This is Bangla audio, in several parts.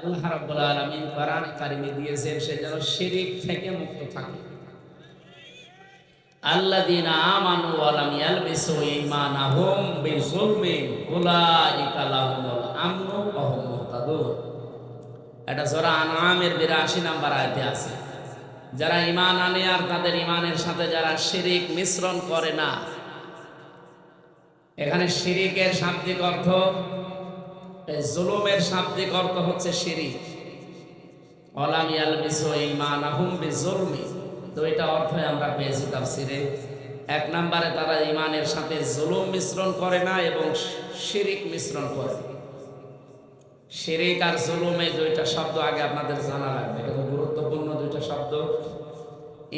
আল্লাহ রাব্বুল আলামিন কোরআন কারিমে দিয়েছেন শিরিক থেকে মুক্ত থাকে। আল্লাযীনা আমানু ওয়া লাম ইয়ালবিসু ঈমানাহুম উলাইকা লাহুমুল আমনু ওয়া হুম মুহতাদুন। এটা সূরা আনআমের 82 নাম্বার আয়াতে আছে। যারা ঈমান আনে আর তাদের ঈমানের সাথে যারা শিরিক মিশ্রণ করে না, এখানে শিরিকের শাব্দিক অর্থ জুলুমের শাব্দিক অর্থ হচ্ছে শিরিক। অলাম ইয়ালবিসু ঈমানাহুম বিজুলমি। দুইটা অর্থই আমরা পেয়েছি তাফসিরে। এক নম্বরে তারা ইমানের সাথে জুলুম মিশ্রণ করে না এবং শিরিক মিশ্রণ করে। শিরিক আর জুলুম এই দুইটা শব্দ আগে আপনাদের জানা লাগবে। এটা গুরুত্বপূর্ণ দুইটা শব্দ।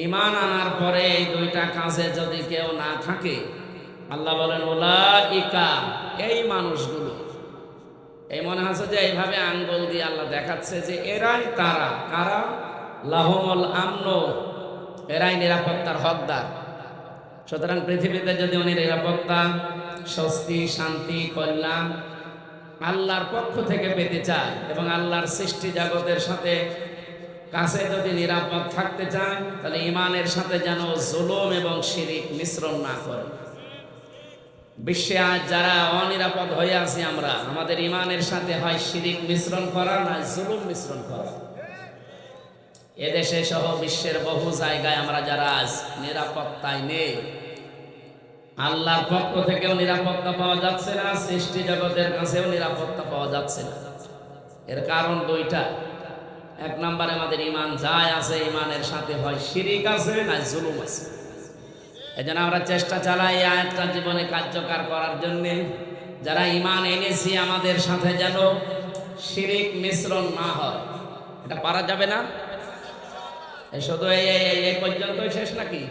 ইমান আনার পরে এই দুইটা কাজে যদি কেউ না থাকে, আল্লাহ বলেন ওলা ইকা এই মানুষগুলো। এই মনে হচ্ছে যে এইভাবে আঙ্গুল দিয়ে আল্লাহ দেখাচ্ছে যে এরাই তারা। কারা? লাহমল আমন। এরাই নিরাপত্তার হকদার। সুতরাং পৃথিবীতে যদি উনি নিরাপত্তা, স্বস্তি, শান্তি, কল্যাণ আল্লাহর পক্ষ থেকে পেতে চায় এবং আল্লাহর সৃষ্টি জগতের সাথে কাছে যদি নিরাপদ থাকতে চায়, তাহলে ইমানের সাথে যেন জুলুম এবং শিরিক মিশ্রণ না করে। বিশ্বে আজ যারা অনিরাপদ হয়ে আছি আমরা, আমাদের ইমানের সাথে হয় শিরিক মিশ্রণ করা না জুলুম মিশ্রণ করা? এদেশে সহ বিশ্বের বহু জায়গায় আমরা যারা আজ নিরাপত্তায় নেই, আল্লাহর পক্ষ থেকেও নিরাপত্তা পাওয়া যাচ্ছে না, সৃষ্টি জগতের কাছেও নিরাপত্তা পাওয়া যাচ্ছে না। এর কারণ দুইটা। এক নম্বরে আমাদের ইমান যায় আছে ইমানের সাথে হয় শিরিক আছে, না জুলুম আছে। এই জন্য আমরা চেষ্টা চালাই আয়াতটা জীবনে কার্যকর করার জন্য। যারা ইমান এনেছি আমাদের সাথে যেন শিরিক মিশ্রণ না হয়। এটা পারা যাবে না? শুধু এই- এই পর্যন্তই শেষ নাকি?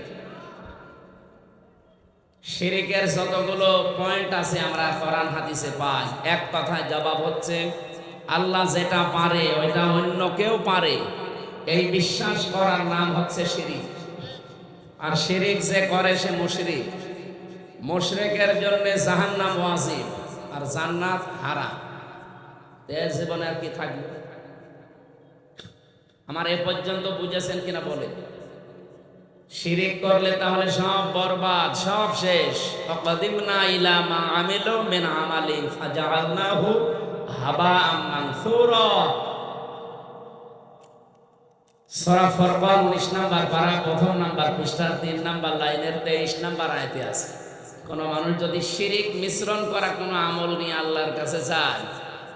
শিরিকের যতগুলো পয়েন্ট আছে আমরা কোরআন হাদিসে পাই। এক কথায় জবাব হচ্ছে, আল্লাহ যেটা পারে ওইটা অন্য কেউ পারে। এই বিশ্বাস করার নাম হচ্ছে শিরিক। আর শিরিক যে করে সে মুশরিক। মুশরিকের জন্য জাহান্নাম ওয়াজিব আর জান্নাত হারা। এর জীবনে আর কি থাকবে? আমার এ পর্যন্ত বুঝেছেন কিনা বলে। শিরিক করলে তাহলে সব বরবাদ, সব শেষ। অকদিমনা ইলা মা আমিলু মিন আমালিন ফাজআলনাহু হাবাআম মানসুরা। সূরা ফুরকান 19 নাম্বার পারা, প্রথম নাম্বার পৃষ্ঠার 3 নাম্বার লাইনের 23 নাম্বার আয়াতে কোন মানুষ যদি শিরিক মিশ্রণ করা কোনো আমল নিয়ে আল্লাহর কাছে যায়,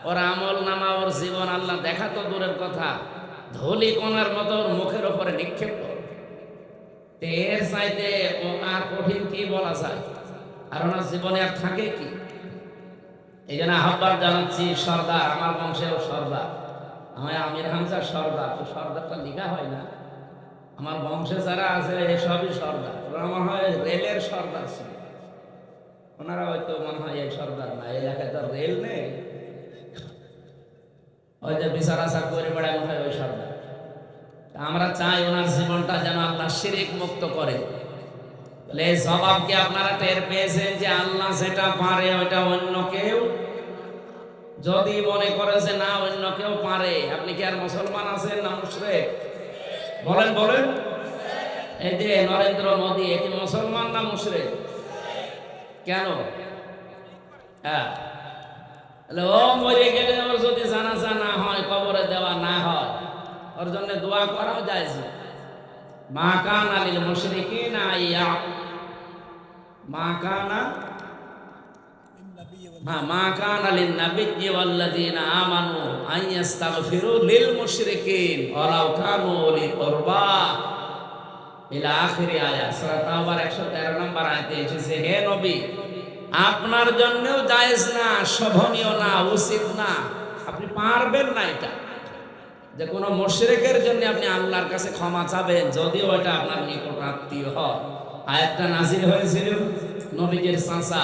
ওর আমল নামা, ওর জীবন আল্লাহ দেখা তো দূরের কথা, ধলি কোনার মতো মুখের উপরে নিক্ষেপ এর চাইতে ও আর কঠিন কি বলা যায়? আর ওনার জীবনে আর থাকে কি? এই জন্য আহ্বান জানাচ্ছি সর্দার, আমার বংশেও সর্দার। আমার আমির হামজার সর্দার, তো সর্দারটা লিখা হয় না। আমার বংশে যারা আছে এসবই সর্দার। আমার হয় রেলের সর্দার ছিল। ওনারা হয়তো মনে হয় এই সর্দার না এলাকায় তো রেল নেই। ওই যে বিচার আচার করে বেড়ায় মনে হয় ওই সর্দার। আমরা চাই ওনার জীবনটা যেন আল্লাহ শিরিক মুক্ত করে। বলে এই জবাব কি আপনারা টের পেয়েছেন যে আল্লাহ যেটা পারে ওইটা অন্য কেউ? যদি মনে করে যে না, অন্য কেউ পারে, আপনি কি আর মুসলমান আছেন না মুশরিক? বলেন বলেন। এই যে নরেন্দ্র মোদী, এ কি মুসলমান না মুশরিক? কেন? হ্যাঁ। ও মরে গেলে ওর যদি জানাজা না হয়, কবরে দেওয়া না হয়, ওর জন্য দোয়া করাও যায় মা কান আলিল মুশরিকিন আইয়া মা কানা মা কান আলিন নাবিয়্যি ওয়াল্লাযীনা আমানু আন ইস্তাগফিরু লিল মুশরিকিন ওয়ালাউ কানু উলি কুরবা ইলা আখিরি আয়াত, সূরা তাওবার 113 নম্বর আয়াতে এসেছে, হে নবী, আপনার জন্যও জায়েজ না, শোভনীয় না, উচিত না। আপনি পারবেন না এটা। যে কোনো মুশরিকের জন্য আপনি আল্লাহর কাছে ক্ষমা চাবেন, যদিও এটা আপনার নিকট আত্মীয় হয়। আয়াতটা নাজির হয়েছিল নবীজির চাচা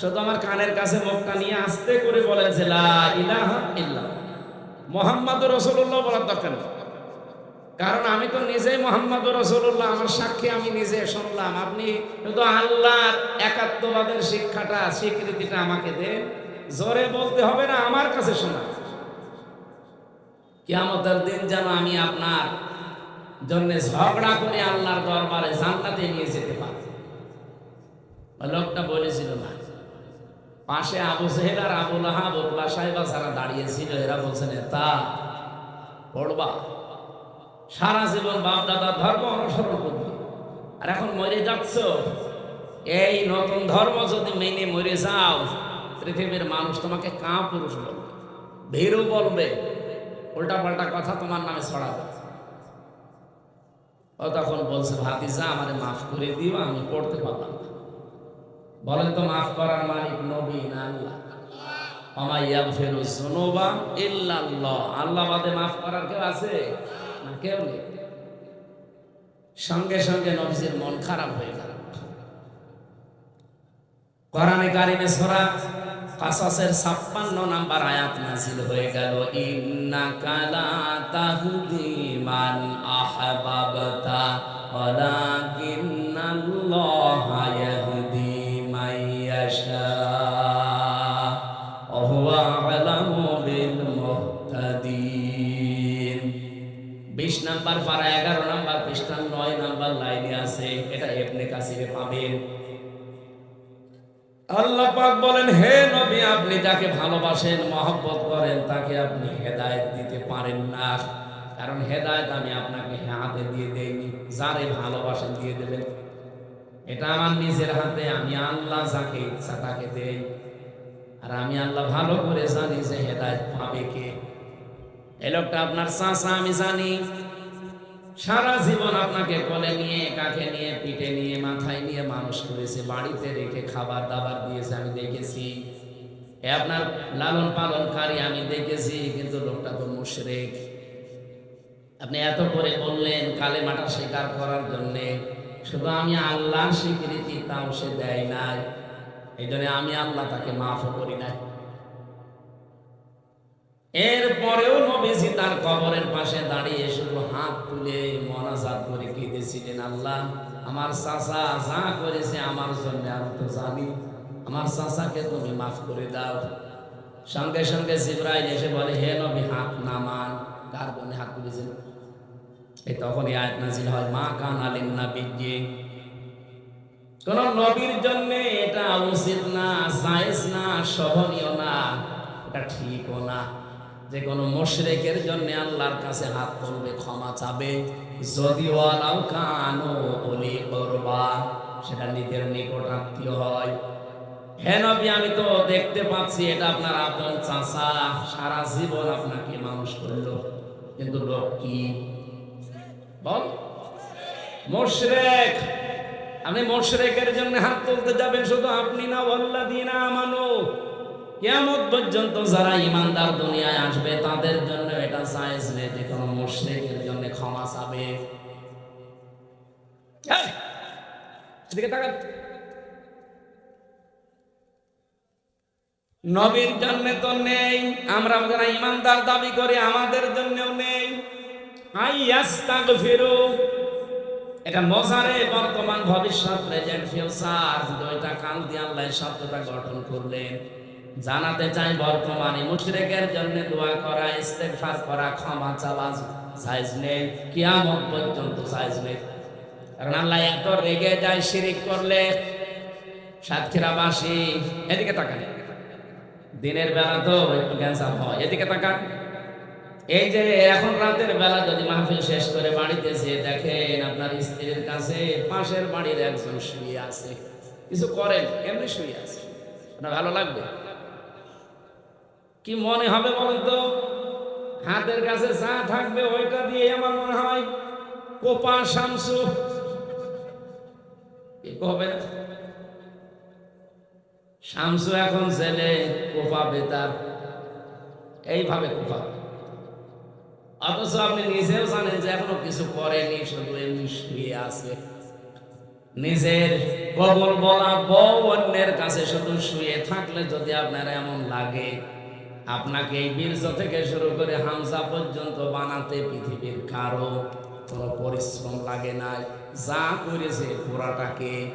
শুধু আমার কানের কাছে মুখটা নিয়ে আস্তে করে বলেন যে মোহাম্মদ রসুল্লাহ বলার দরকার কারণ আমি তো নিজেই মোহাম্মদ রসুল্লাহ আমার সাক্ষী আমি নিজে শুনলাম। আপনি শুধু আল্লাহর একাত্মবাদের শিক্ষাটা, স্বীকৃতিটা আমাকে দেন, জোরে বলতে হবে না, আমার কাছে শোনা কিয়ামতের দিন যেন আমি আপনার জন্য ঝগড়া করে আল্লাহর দরবারে জান্নাতে নিয়ে যেতে পারি। লোকটা বলেছিল না পাশে আবু সেহেল আর আবু লাহাব সাহেবা যারা দাঁড়িয়েছিল এরা বলছেন তা পড়বা। সারা জীবন বাপ দাদার ধর্ম অনুসরণ করবে। আর এখন মরে যাচ্ছ। এই নতুন ধর্ম যদি মেনে মরে যাও, পৃথিবীর মানুষ তোমাকে কা পুরুষ বলবে, ভীরু বলবে। উল্টা পাল্টা কথা তোমার নামে ছড়াবে। ও তখন বলছে, ভাতিজা, আমারে মাফ করে দিও, আমি পড়তে পারলাম বলেন তো মাফ করার মালিক নবী না আল্লাহ? ইল্লাল্লাহ। আল্লাহ বাদে মাফ করার কেউ আছে? না, কেউ নেই। সঙ্গে সঙ্গে মন খারাপ হয়ে গেল। কোরআনে কারিমে সূরা কাসাসের 56 নাম্বার আয়াত নাযিল হয়ে গেল, ইন্নাকা লা তাহদি মান আহবাবতা ওয়ালাকিন্নাল্লাহা 20 নাম্বার পারা 11 নাম্বার পৃষ্ঠা নয় নাম্বার লাইনে আছে, এটা ইবনে কাসিরে পাবেন। আল্লাহ পাক বলেন, হে নবী, আপনি যাকে ভালোবাসেন, মহব্বত করেন, তাকে আপনি হেদায়েত দিতে পারেন না। কারণ হেদায়েত আমি আপনাকে হাতে দিয়ে দেইনি, যারে ভালোবাসেন দিয়ে দেবেন। এটা আমার নিজের হাতে, আমি আল্লাহ যাকে ইচ্ছা তাকে দেই। আর আমি আল্লাহ ভালো করে জানি যে হেদায়েত পাবে কে। এই লোকটা আপনার চাচা, আমি জানি। সারা জীবন আপনাকে কোলে নিয়ে কাকে নিয়ে, পিঠে নিয়ে, মাথায় নিয়ে মানুষ করেছে, বাড়িতে রেখে খাবার দাবার দিয়েছে, আমি দেখেছি। এ আপনার লালন পালনকারী, আমি দেখেছি, কিন্তু লোকটা তো মুশরেক। আপনি এত করে বললেন কালে মাটা স্বীকার করার জন্য। শুধু আমি আল্লাহ স্বীকৃতি তাও সে দেয় নাই। এই জন্য আমি আল্লাহ তাকে মাফও করি নাই। এরপরেও নবীজি তার কবরের পাশে দাঁড়িয়ে শুধু হাত তুলে মনাজাত করে কেঁদেছিলেন আল্লাহ। আমার চাচা যা করেছে আমার জন্য আমি তো জানি। আমার চাচাকে তুমি মাফ করে দাও। সঙ্গে সঙ্গে জিব্রাইল এসে বলে, হে নবী, হাত নামান, কার জন্য হাত তুলেছেন? এই তখন এই আয়াত নাজিল হয়, মা কান আলিন না বিজ্ঞে কোন নবীর জন্য এটা উচিত না, জায়েজ না শোভনীয় না, এটা ঠিকও না। যে কোন মুশরিকের জন্য আল্লাহর কাছে হাত তুলবে, ক্ষমা চাবে। যদি ওয়ালাও কানো ওলি করবা, সেটা নিজের নিকট আত্মীয় হয়। হ্যাঁ নবী, আমি তো দেখতে পাচ্ছি এটা আপনার আপন চাচা। সারা জীবন আপনাকে মানুষ করল। কিন্তু লোক কি? বল। মুশরিক, আপনি মুশরিকের জন্য হাত তুলতে যাবেন শুধু আপনি না বল্লা ওয়াল্লাযিনা আমানু। কিয়ামত পর্যন্ত যারা ইমানদার দুনিয়ায় আসবে, তাদের জন্য এটা সায়েন্স নেই। যে কোনো মুশরিকের জন্য ক্ষমা চাবে। নবীর জন্য তো নেই, আমরা যারা ইমানদার দাবি করি, আমাদের জন্যও নেই। আই ইয়াস্তাগফিরু। এটা মজারে বর্তমান ভবিষ্যৎ, প্রেজেন্ট, ফিউচার। দুইটা কাল দিয়ে আল্লাহ শব্দটা গঠন করলেন। জানাতে চাই বর্তমানে মুশরিকের জন্য দোয়া করা, ইস্তেগফার করা, ক্ষমা চাওয়া সাইজ নেই, কিয়ামত পর্যন্ত জায়েজ নেই। কারণ আল্লাহ এত রেগে যায় শিরিক করলে। সাতক্ষীরাবাসী, এদিকে তাকান। দিনের বেলা তো একটু ক্যান্সার হয়, এদিকে তাকান। এই যে এখন রাতের বেলা যদি মাহফিল শেষ করে বাড়িতে যেয়ে দেখেন আপনার স্ত্রীর কাছে পাশের বাড়ির একজন শুয়ে আছে। কিছু করেন, এমনি শুয়ে আছে। আপনার ভালো লাগবে? কি মনে হবে বলেন তো? হাতের কাছে যা থাকবে ওইটা দিয়ে আমার মনে হয় কোপা শামসু। কি হবে না শামসু এখন ছেলে কোপা বেতার। এইভাবে কোপা। অথচ আপনি নিজেও জানেন যে এখনও কিছু করেনি শুধু এমনি শুয়ে আছে। নিজের কবর বলা বউ অন্যের কাছে শুধু শুয়ে থাকলে যদি আপনার এমন লাগে আপনাকে এই বীর্য থেকে শুরু করে হামজা পর্যন্ত বানাতে পৃথিবীর কারও কোনো পরিশ্রম লাগে নাই। যা করেছে পুরাটাকে।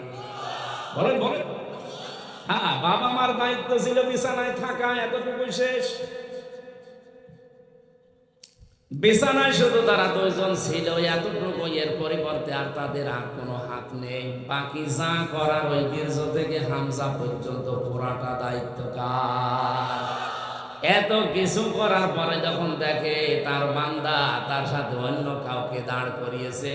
বলেন বলেন। হ্যাঁ বাবা মার দায়িত্ব ছিল বিছানায় থাকা এতটুকু শেষ। বিছানায় শুধু তারা দুইজন ছিল, এতটুকু এর পরিবর্তে আর তাদের আর কোনো হাত নেই। বাকি যা করার ওই বীর্য থেকে হামজা পর্যন্ত পুরাটা দায়িত্ব কার এত কিছু করার পরে যখন দেখে তার বান্দা তার সাথে অন্য কাউকে দাঁড় করিয়েছে,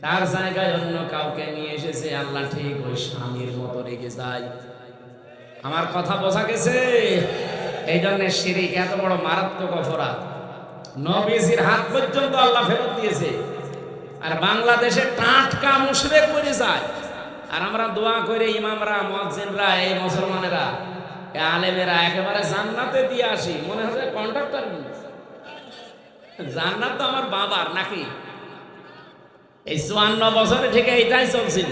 তার জায়গায় অন্য কাউকে নিয়ে এসেছে, আল্লাহ ঠিক ওই স্বামীর মতো রেখে যায়। আমার কথা বোঝা গেছে? এই জন্য শিরিক এত বড় মারাত্মক অপরাধ। নবীজির হাত পর্যন্ত আল্লাহ ফেরত দিয়েছে। আর বাংলাদেশে টাটকা মুশরেক মরে যায়। আর আমরা দোয়া করে ইমামরা মুয়াজ্জিনরা এই মুসলমানেরা আলেমেরা একেবারে জান্নাতে দিয়ে আসি। মনে হচ্ছে কন্ট্রাক্টর জান্নাত তো আমার বাবার নাকি? এই চুয়ান্ন বছরে ঠিক এইটাই চলছিল।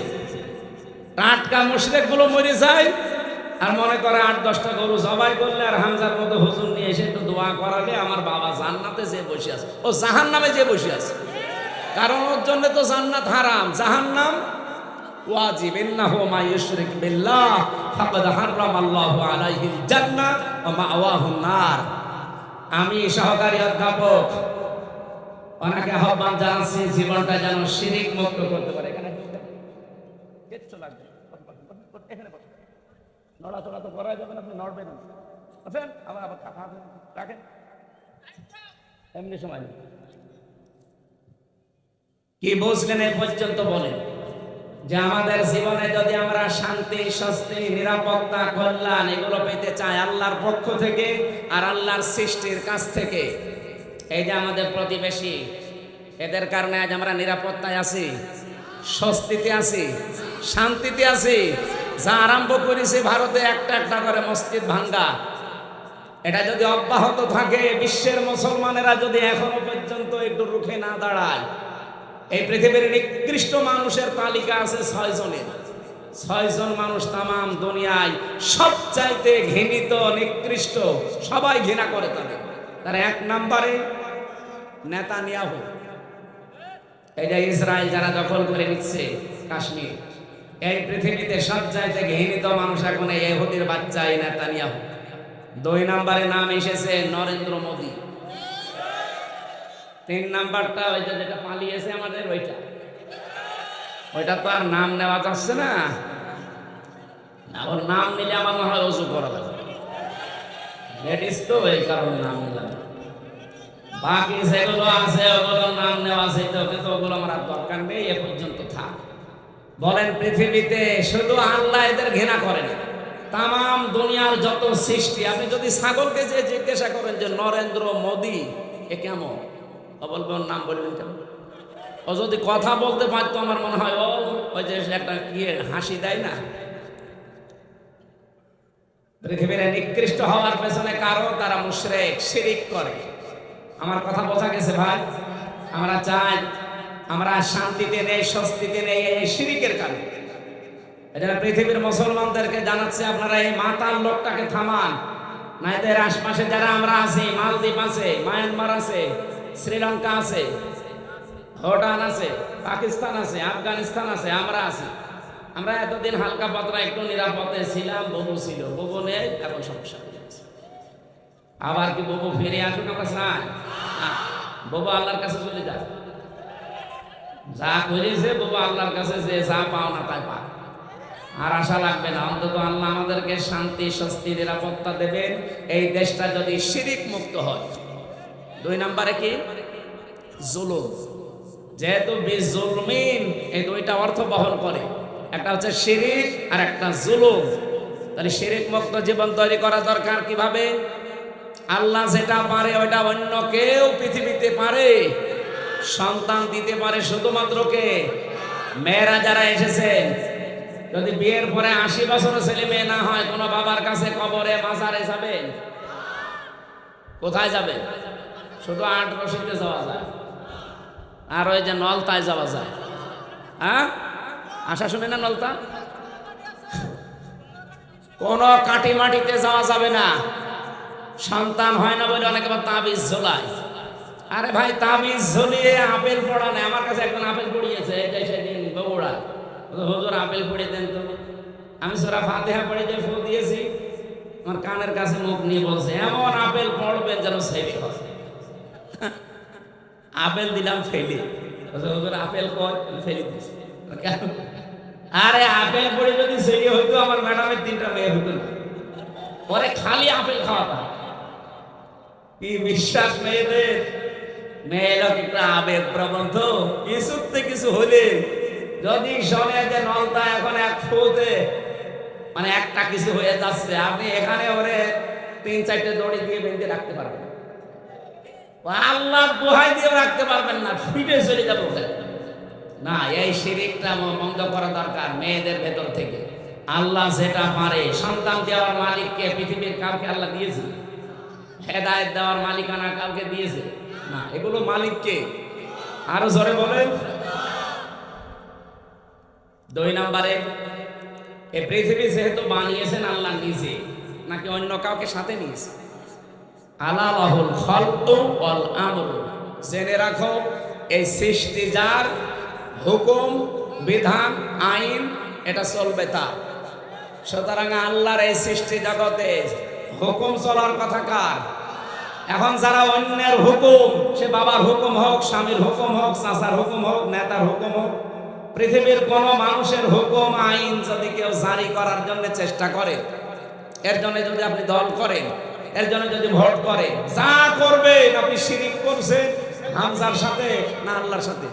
টাটকা মুশরেকগুলো মরে যায় আর মনে করে আট, দশটা গরু জবাই করলে আর হামজার মতো হুজুর নিয়ে এসে একটু দোয়া করালে আমার বাবা জান্নাতে যে বসে আছে। ও জাহান নামে যে বসে আছে। কারণ ওর জন্য তো জান্নাত হারাম। জাহান নাম ওয়াজিব, ইন্নাহু মা ইউশরিক বিল্লাহ, ফাকাদ হারাম আল্লাহু আলাইহিল জান্নাহ ওয়া মাওয়াহুন নার। আমি সহকারী অধ্যাপক, ওনাকে আহ্বান জানাচ্ছি জীবনটা যেন শিরিক মুক্ত করতে পারে। এখানে তো যাবে না এমনি সময় কি বুঝলেন এ পর্যন্ত বলেন। যে আমাদের জীবনে যদি আমরা শান্তি, স্বস্তি, নিরাপত্তা, কল্যাণ এগুলো পেতে চাই আল্লাহর পক্ষ থেকে আর আল্লাহর সৃষ্টির কাছ থেকে, এই যে আমাদের প্রতিবেশী, এদের কারণে আজ আমরা নিরাপত্তায় আছি, স্বস্তিতে আছি, শান্তিতে আছি, যা আরম্ভ করেছে ভারতে একটা একটা করে মসজিদ ভাঙ্গা। এটা যদি অব্যাহত থাকে, বিশ্বের মুসলমানেরা যদি এখনও পর্যন্ত একটু রুখে না দাঁড়ায় এই পৃথিবীর নিকৃষ্ট মানুষের তালিকা আছে ছয় জনের ছয় জন মানুষ তামাম দুনিয়ায় সবচাইতে ঘৃণিত, নিকৃষ্ট, সবাই ঘৃণা করে তাদের। তার এক নম্বরে নেতানিয়াহু। এই যে ইসরায়েল যারা দখল করে নিচ্ছে কাশ্মীর, এই পৃথিবীতে সবচাইতে ঘৃণিত মানুষ এখন এই ইহুদির বাচ্চা এই নেতানিয়াহু। দুই নম্বরে নাম এসেছে নরেন্দ্র মোদী। তিন নাম্বারটা ওইটা যেটা পালিয়েছে আমাদের, ওইটা। ওইটা তো আর নাম নেওয়া যাচ্ছে না। ওর নাম নিলে আমার মনে হয় অজু করা লাগবে লেডিস তো এই কারণে নাম নিলাম। বাকি যেগুলো আছে ওগুলোর নাম নেওয়া আছে, তো ওগুলো আমার আর দরকার নেই, এ পর্যন্ত থাক। বলেন পৃথিবীতে শুধু আল্লাহ এদের ঘৃণা করে না তাম দুনিয়ার যত সৃষ্টি, আপনি যদি ছাগলকে যে জিজ্ঞাসা করেন যে, নরেন্দ্র মোদী, এ কেমন? ওর নাম বলবেন কেমন ও যদি কথা বলতে পারতো আমার মনে হয়, ও ওই যে একটা ইয়ে হাসি দেয় না? পৃথিবীর নিকৃষ্ট হওয়ার পেছনে কারও তারা মুশরেক, শিরিক করে। আমার কথা বোঝা গেছে ভাই? আমরা চাই, আমরা শান্তিতে নেই, স্বস্তিতে নেই এই শিরিকের কারণে। এটা পৃথিবীর মুসলমানদেরকে জানাচ্ছে, আপনারা এই মাতাল লোকটাকে থামান। না এদের আশপাশে যারা আমরা আছি, মালদ্বীপ আছে, মায়ানমার আছে শ্রীলঙ্কা আছে, ভুটান আছে, পাকিস্তান আছে, আফগানিস্তান আছে, আমরা আছি। আমরা এতদিন হালকা পাতলা একটু নিরাপদে ছিলাম, ববু ছিল। ববু নেই, এখন সমস্যা আবার কি ববু ফিরে আসুক আমরা চাই ববু আল্লাহর কাছে চলে যায় যা করেছে, ববু আল্লাহর কাছে যে যা পাও না তাই পা আর আশা লাগবে না, অন্তত আল্লাহ আমাদেরকে শান্তি, স্বস্তি, নিরাপত্তা দেবেন। এই দেশটা যদি শিরিক মুক্ত হয়। দুই নম্বরে কি? জুলুম। যেহেতু বিজুলমিন এই দুইটা অর্থ বহন করে, একটা হচ্ছে শিরিক আর একটা জুলুম। তাহলে শিরিক মুক্ত জীবন তৈরি করা দরকার কীভাবে? আল্লাহ যেটা পারে ওইটা অন্য কেউ পৃথিবীতে পারে। সন্তান দিতে পারে শুধুমাত্র কে? মেয়েরা যারা এসেছেন যদি বিয়ের পরে আশি বছরের ছেলে মেয়ে না হয়, কোনো বাবার কাছে কবরে মাজারে যাবেন কোথায় যাবেন শুধু আট রশিদে যাওয়া যায়। আর ওই যে নলতায় যাওয়া যায়। হ্যাঁ? আশা শুনে না নলতা? কোন কাটি মাটিতে যাওয়া যাবে না। সন্তান হয় না বলে অনেকে আবার তাবিজ ঝোলায়। আরে ভাই, তাবিজ ঝুলিয়ে আপেল পড়া নেই আমার কাছে একজন আপেল পড়িয়েছে এটাই সেদিন বগুড়া। হুজুর, আপেল পড়িয়ে দেন তো। আমি সোরা ফাতেহা পড়ে দিয়ে ফু দিয়েছি। আমার কানের কাছে মুখ নিয়ে বলছে, এমন আপেল পড়বেন যেন ছেলে হয়। আপেল দিলাম, ফেলি। আপেল কর ফেলি দিয়েছি আরে, আপেল পড়ে যদি ছেলে হইতো, আমার ম্যাডামের তিনটা মেয়ে না। পরে খালি আপেল খাওয়াতাম। কি বিশ্বাস মেয়েদের? মেয়েরা একটা আবেগ প্রবণ তো কিছুতে কিছু হলে যদি শোনে যে নলতা এখন এক ফুতে মানে একটা কিছু হয়ে যাচ্ছে, আপনি এখানে ওরে তিন চারটে দড়ি দিয়ে বেঁধে রাখতে পারবেন। আল্লাহ দোহাই দিয়ে রাখতে পারবেন না ফিটে চলে যাব না, এই শিরিকটা বন্ধ করা দরকার মেয়েদের ভেতর থেকে। আল্লাহ যেটা পারে, সন্তান দেওয়ার মালিককে পৃথিবীর কাউকে আল্লাহ দিয়েছে। হেদায়ত দেওয়ার মালিকানা কাউকে দিয়েছে। না, এগুলো মালিককে। আরও জোরে বলেন। দুই নম্বরে এই পৃথিবী যেহেতু বানিয়েছেন আল্লাহ নিজে, নাকি অন্য কাউকে সাথে নিয়েছে? ওয়াল আমরু। জেনে রাখো, এই সৃষ্টি যার হুকুম, বিধান, আইন, এটা চলবে তার। সুতরাং আল্লাহর এই সৃষ্টি জগতে হুকুম চলার কথা কার? এখন যারা অন্যের হুকুম, সে বাবার হুকুম হোক, স্বামীর হুকুম হোক, চাচার হুকুম হোক, নেতার হুকুম হোক, পৃথিবীর কোন মানুষের হুকুম, আইন যদি কেউ জারি করার জন্য চেষ্টা করে, এর জন্য যদি আপনি দল করেন এর জন্য যদি ভোট করে, যা করবেন আপনি শিরিক করছেন, হামজার সাথে না আল্লাহর সাথে?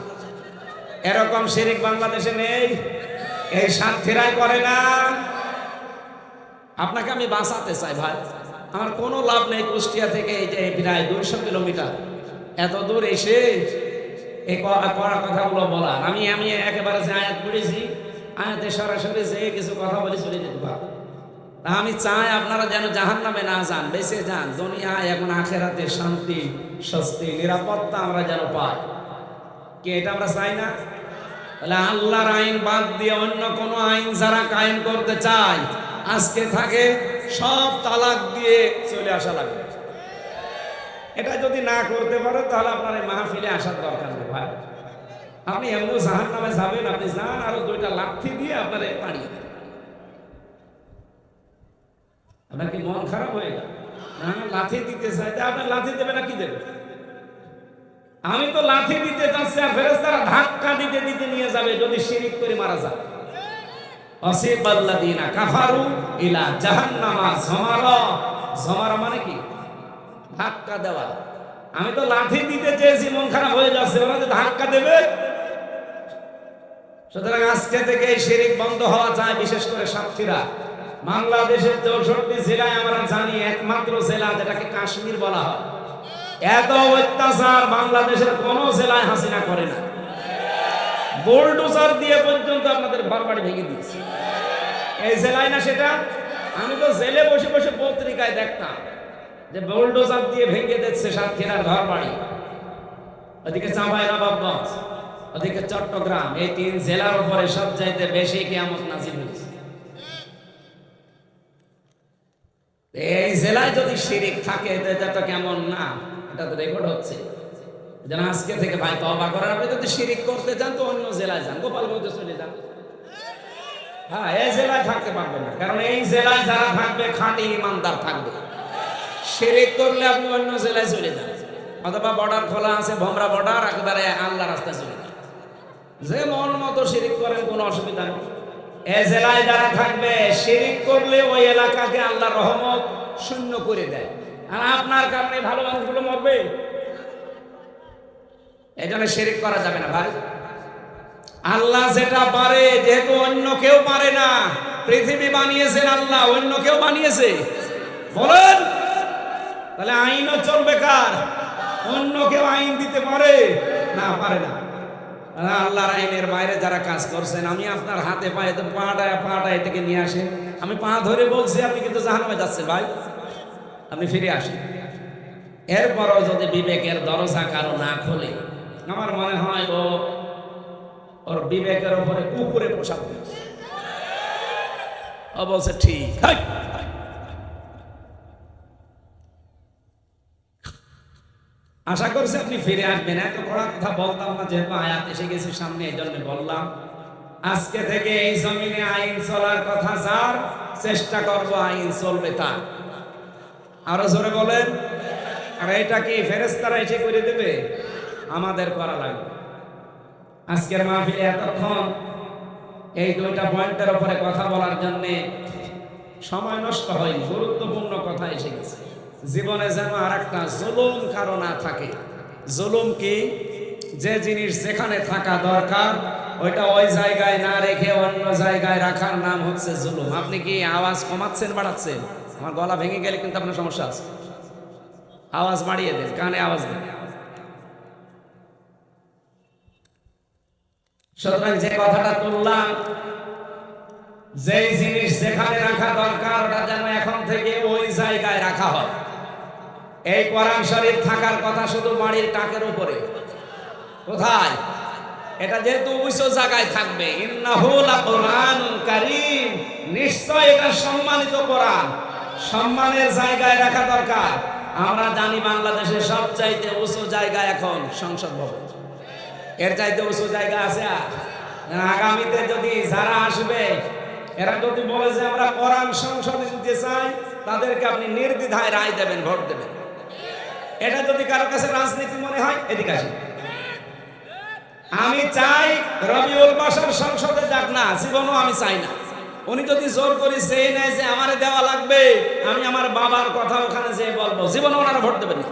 এরকম শিরিক বাংলাদেশে নেই, এই সাতক্ষীরাই করে না। আপনাকে আমি বাঁচাতে চাই ভাই। আমার কোনো লাভ নেই কুষ্টিয়া থেকে এই যে প্রায় দুইশো কিলোমিটার। এত দূর এসে এই ক- করা কথাগুলো বলার। আমি আমি একেবারে যে আয়াত পড়েছি, আয়াতে সরাসরি যে কিছু কথা বলে চলে যেতে পারব। আমি চাই আপনারা যেন জাহান নামে না যান, বেঁচে যান। দুনিয়ায় এখন আখেরাতে শান্তি, স্বস্তি, নিরাপত্তা আমরা যেন পাই। কি এটা আমরা চাই না? তাহলে আল্লাহর আইন বাদ দিয়ে অন্য কোন আইন যারা কায়েম করতে চায়, আজকে থাকে সব তালাক দিয়ে চলে আসা লাগবে। এটা যদি না করতে পারো, তাহলে আপনার এই মাহফিলে আসার দরকার নেই ভাই। আপনি এমন জাহান নামে যাবেন, আপনি যান, আরও দুইটা লাঠি দিয়ে আপনারে পাড়িয়ে দেন আপনার কি মন খারাপ হয়ে গেল। না লাঠি দিতে চাই। তা আপনার লাঠি দেবে না কি দেবে? আমি তো লাঠি দিতে চাচ্ছি আর ফেরেস্তারা ধাক্কা দিতে দিতে নিয়ে যাবে যদি শিরিক করে মারা যায়। অসিবাল্লাদিনা কাফারু মানে কি? ধাক্কা দেওয়া। আমি তো লাঠি দিতে চেয়েছি, মন খারাপ হয়ে যাচ্ছে। ওরা যে ধাক্কা দেবে? সুতরাং আজকে থেকে এই শিরিক বন্ধ হওয়া যায় বিশেষ করে সাতক্ষীরা। বাংলাদেশের চৌষট্টি জেলায় আমরা জানি একমাত্র জেলা যেটাকে কাশ্মীর বলা হয়। এত অত্যাচার বাংলাদেশের কোন জেলায় হাসিনা করে না। বোল্ডোজার দিয়ে পর্যন্ত আপনাদের ঘর ভেঙে দিয়েছে। এই জেলায় না সেটা? আমি তো জেলে বসে বসে পত্রিকায় দেখতাম যে বোল্ডোজার দিয়ে ভেঙে দিচ্ছে সাতক্ষীরার ঘর বাড়ি ওদিকে চাঁপাই নবাবগঞ্জ ওদিকে চট্টগ্রাম, এই তিন জেলার উপরে সব চাইতে বেশি কেমন নাজিল হয়েছে। এই জেলায় যদি শিরিক থাকে এটা তো কেমন না, এটা তো রেকর্ড হচ্ছে। যেন আজকে থেকে ভাই তবা করার, আপনি যদি শিরিক করতে চান তো অন্য জেলায় যান, গোপালগঞ্জে চলে যান। হ্যাঁ এই জেলায় থাকতে না, কারণ এই জেলায় যারা থাকবে, খাঁটি ইমানদার থাকবে। শিরিক করলে আপনি অন্য জেলায় চলে যান। অথবা বর্ডার খোলা আছে, ভমরা বর্ডার একেবারে আল্লাহ রাস্তায় চলে যান। যে মন মতো শিরিক করেন, কোনো অসুবিধা নেই। এ জেলায় যারা থাকবে শিরিক করলে ওই এলাকাকে আল্লাহ রহমত শূন্য করে দেয়। আর আপনার কারণে ভালো মানুষগুলো মরবে? এই জন্য শিরিক করা যাবে না ভাই। আল্লাহ যেটা পারে, যেহেতু অন্য কেউ পারে না, পৃথিবী বানিয়েছেন আল্লাহ, অন্য কেউ বানিয়েছে। বলেন, তাহলে আইনও চলবে কার? অন্য কেউ আইন দিতে পারে? না পারে না। আল্লাহর আইনের বাইরে যারা কাজ করছেন, আমি আপনার হাতে পায়ে পাটা পাটা এটাকে নিয়ে আসেন আমি পা ধরে বলছি, আপনি কিন্তু জাহান্নামে যাচ্ছে ভাই। আপনি ফিরে আসেন। এরপরও যদি বিবেকের দরজা কারও না খোলে, আমার মনে হয় ও, ওর বিবেকের উপরে কুকুরে পোশাক। ও বলছে, ঠিক আশা করছি আপনি ফিরে আসবেন। এত কড়া কথা বলতাম না, যেহেতু আয়াত এসে গেছে সামনে এই জন্য বললাম, আজকে থেকে এই জমিনে আইন চলার কথা যার, চেষ্টা করব আইন চলবে তার। আরও জোরে বলেন, আর এটা কি ফেরেস্তারা এসে করে দেবে? আমাদের করা লাগবে। আজকের মাহফিলে এতক্ষণ এই দুইটা পয়েন্টের উপরে কথা বলার জন্যে সময় নষ্ট হয়নি, গুরুত্বপূর্ণ কথা এসে গেছে। জীবনে যেন আর একটা জুলুম কারও না থাকে। জুলুম কি? যে জিনিস যেখানে থাকা দরকার, ওইটা ওই জায়গায় না রেখে অন্য জায়গায় রাখার নাম হচ্ছে জুলুম। আপনি কি আওয়াজ কমাচ্ছেন, বাড়াচ্ছেন? আমার গলা ভেঙে গেলে কিন্তু আপনার সমস্যা আছে। আওয়াজ বাড়িয়ে দেন, কানে আওয়াজ দেন। সুতরাং যে কথাটা তুললাম যেই জিনিস যেখানে রাখা দরকার, ওটা যেন এখন থেকে ওই জায়গায় রাখা হয়। এই কোরআন শরীফ থাকার কথা শুধু বাড়ির টাকের উপরে। কোথায়? এটা যেহেতু উঁচু জায়গায় থাকবে। কারীম। নিশ্চয় এটা সম্মানিত কোরআন। সম্মানের জায়গায় রাখা দরকার। আমরা জানি বাংলাদেশের সবচাইতে উঁচু জায়গা এখন সংসদ ভবন। এর চাইতে উঁচু জায়গা আছে আর। আগামীতে যদি যারা আসবে এরা যদি বলে যে আমরা কোরআন সংসদে দিতে চাই, তাদেরকে আপনি নির্দ্বিধায় রায় দেবেন, ভোট দেবেন। এটা যদি কারও কাছে রাজনীতি মনে হয়, এদিকে আসেন। আমি চাই রবিউল বাসার সংসদে যাক না, জীবনও আমি চাই না। উনি যদি জোর করে সেই নেয় যে আমারে দেওয়া লাগবে, আমি আমার বাবার কথা ওখানে যেয়ে বলব। জীবনে ওনারা ভোট দেবেন না।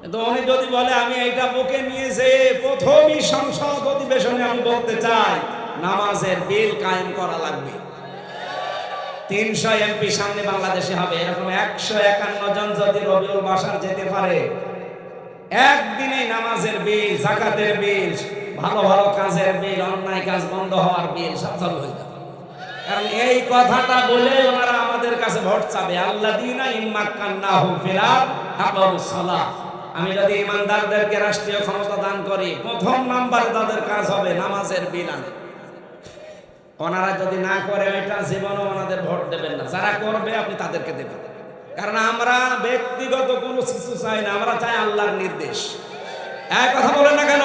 কিন্তু উনি যদি বলে, আমি এইটা বুকে নিয়ে যে প্রথমই সংসদ অধিবেশনে আমি বলতে চাই নামাজের বিল কায়েম করা লাগবে। তিনশো এমপি সামনে বাংলাদেশে হবে, এরকম একশো একান্ন জন যদি রবিউল বাসার যেতে পারে একদিনে নামাজের বিল, জাকাতের বিল, ভালো ভালো কাজের বিল, অন্যায় কাজ বন্ধ হওয়ার বিল হয়ে যাবে। কারণ এই কথাটা বলে ওনারা আমাদের কাছে ভোট চাবে। আল্লাহ আমি যদি ইমানদারদেরকে রাষ্ট্রীয় ক্ষমতা দান করি, প্রথম নাম্বার তাদের কাজ হবে নামাজের বিল আনে। ওনারা যদি না করে ওইটা জীবনও ওনাদের ভোট দেবেন না। যারা করবে, আপনি তাদেরকে দেবেন। কারণ আমরা ব্যক্তিগত কোনো কিছু চাই না, আমরা চাই আল্লাহর নির্দেশ। এক কথা বলেন না কেন?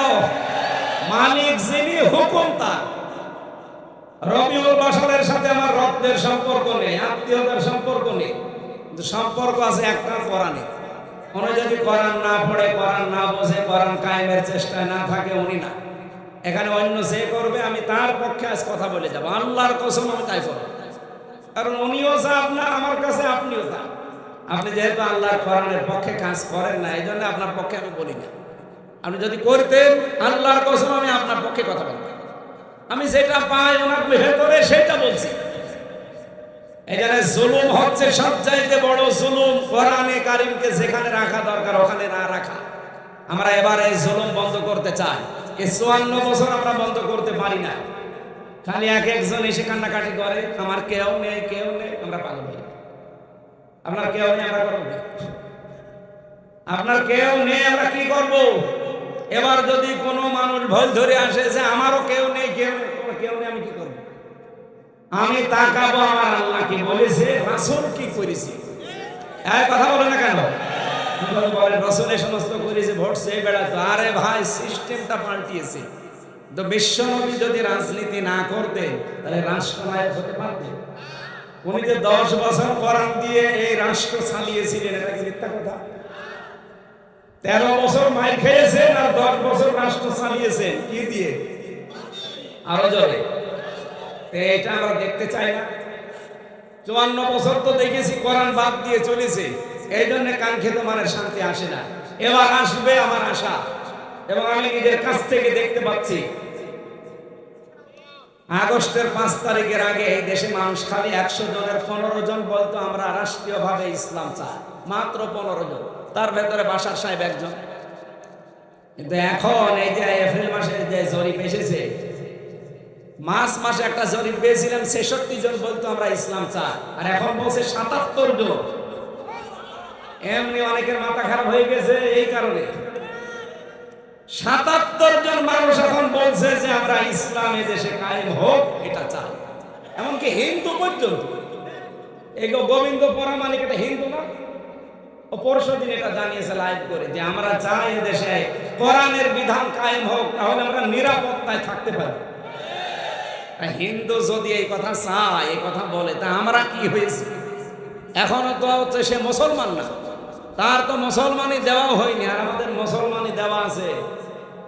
মালিক যিনি হুকুম তার। রবিউল সাথে আমার রক্তের সম্পর্ক নেই, আত্মীয়তার সম্পর্ক নেই। সম্পর্ক আছে একটা কোরআনে উনি যদি কোরআন না পড়ে, কোরআন না বোঝে, কোরআন কায়েমের চেষ্টায় না থাকে, উনি না। এখানে অন্য যে করবে, আমি তার পক্ষে আজ কথা বলে যাব। আল্লাহর কসম আমি তাই করব। কারণ উনিও যা আপনার, আমার কাছে আপনিও তা। আপনি যেহেতু আল্লাহর কোরআনের পক্ষে কাজ করেন না, এই জন্য আপনার পক্ষে আমি বলি না। আপনি যদি করতেন, আল্লাহর কসম আমি আপনার পক্ষে কথা বলতাম। আমি যেটা পাই ওনার ভেতরে সেটা বলছি। এখানে জুলুম হচ্ছে সবচাইতে বড় জুলুম। কোরআনে কারিমকে যেখানে রাখা দরকার, ওখানে না রাখা। আমরা এবার এই জুলুম বন্ধ করতে চাই। চুয়ান্ন বছর আমরা বন্ধ করতে পারি না। খালি এক একজন এসে কান্নাকাটি করে, আমার কেউ নেই কেউ নেই, আমরা পাগল হই। আপনার কেউ নেই, আমরা করব? আপনার কেউ নেই, আমরা কি করব? এবার যদি কোনো মানুষ ভুল ধরে আসে যে, আমারও কেউ নেই কেউ নেই কেউ নেই, আমি কি করব? আমি তাকাবো আমার আল্লাহ কি বলেছে, রাসূল কি করেছে? কথা বলে না কেন? যখন বলেন রাসূল সমস্ত করেছে ভোট চেয়ে বেড়াতো আরে ভাই, সিস্টেমটা পাল্টিয়েছে। তো বিশ্বনবী যদি রাজনীতি না করতেন, তাহলে হতে পারতেন। উনি যে দশ বছর কোরআন দিয়ে এই রাষ্ট্র চালিয়েছিলেন, এটা কি মিথ্যা কথা? তেরো বছর মাইর খেয়েছেন আর দশ বছর রাষ্ট্র চালিয়েছেন, কি দিয়ে? আরও তো এটা আমরা দেখতে চাই না। চুয়ান্ন বছর তো দেখেছি, কোরআন বাদ দিয়ে চলেছে। এই জন্য কাঙ্ক্ষিত মানের শান্তি আসে না। এবার আসবে আমার আশা। এবং আমি নিজের কাছ থেকে দেখতে পাচ্ছি, আগস্টের পাঁচ তারিখের আগে এই দেশে মানুষ খালি একশো জনের পনেরো জন বলতো আমরা রাষ্ট্রীয়ভাবে ইসলাম চাই। মাত্র পনেরো জন। তার ভেতরে বাসার সাহেব একজন। কিন্তু এখন এই যে এপ্রিল মাসে যে জরিপ এসেছে, মার্চ মাসে একটা জরিপ পেয়েছিলাম, ছেষট্টি জন বলতো আমরা ইসলাম চাই। আর এখন বলছে সাতাত্তর জন। এমনি অনেকের মাথা খারাপ হয়ে গেছে এই কারণে। সাতাত্তর জন মানুষ এখন বলছে যে আমরা ইসলাম দেশে কায়েম হোক, এটা চাই। এমনকি হিন্দু পর্যন্ত। এগো গোবিন্দ পরামানিক এটা হিন্দু না? ও পরশু দিন এটা জানিয়েছে লাইভ করে যে আমরা চাই দেশে কোরআনের বিধান কায়েম হোক, তাহলে আমরা নিরাপত্তায় থাকতে পারি। হিন্দু যদি এই কথা চায়, এই কথা বলে, তা আমরা কি হয়েছে? এখনও তো হচ্ছে সে মুসলমান না। তার তো মুসলমানই দেওয়া হয়নি, আর আমাদের মুসলমানই দেওয়া আছে।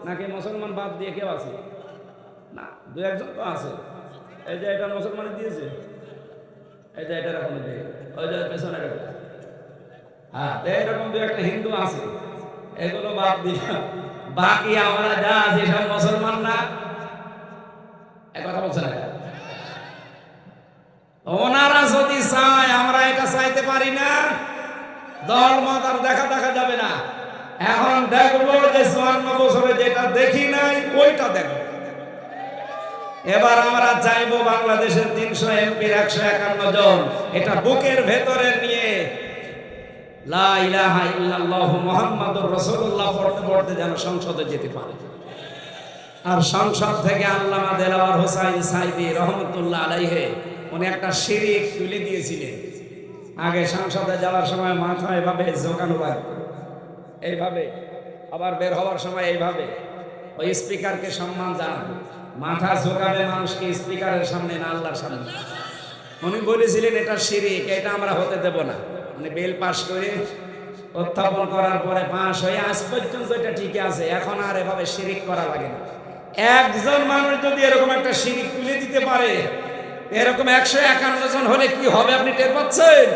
নাকি মুসলমান বাদ দিয়ে কেউ আছে? না, দু একজন তো আছে। এই যে এটা মুসলমানই দিয়েছে। এই যে এটা এরকম দিয়ে। ওই যে পেছনে হ্যাঁ এরকম দু একটা হিন্দু আছে। এগুলো বাদ দিয়ে। বাকি আমরা যা আছি সব মুসলমান না? এ কথা বলছে না ওনারা যদি চায়, আমরা এটা চাইতে পারি না। আর দেখা দেখা যাবে না। এখন দেখব যে চুয়ান্ন বছরে যেটা দেখি নাই, ওইটা দেখব। এবার আমরা চাইব বাংলাদেশের তিনশো এমপির একশো একান্ন জন। এটা বুকের ভেতরে নিয়ে যেন যেতে পারে। আর সংসদ থেকে হোসাইন রহমতুল্লাহ উনি একটা তুলে দিয়েছিলেন। আগে সংসদে যাওয়ার সময় মাথা এভাবে জোকানো লাগতো এইভাবে, আবার বের হওয়ার সময় এইভাবে। ওই স্পিকারকে সম্মান জানাবে মাথা ঝোকাবে মানুষকে স্পিকারের সামনে না আল্লাহর সামনে? উনি বলেছিলেন, এটা শিরিক, এটা আমরা হতে দেব না। মানে বিল পাস করে উত্থাপন করার পরে পাস হয়ে আজ পর্যন্ত এটা ঠিকই আছে। এখন আর এভাবে শিরিক করা লাগে না। একজন মানুষ যদি এরকম একটা শিরিক তুলে দিতে পারে এরকম একশো একান্ন জন হলে কি হবে আপনি টের পাচ্ছেন?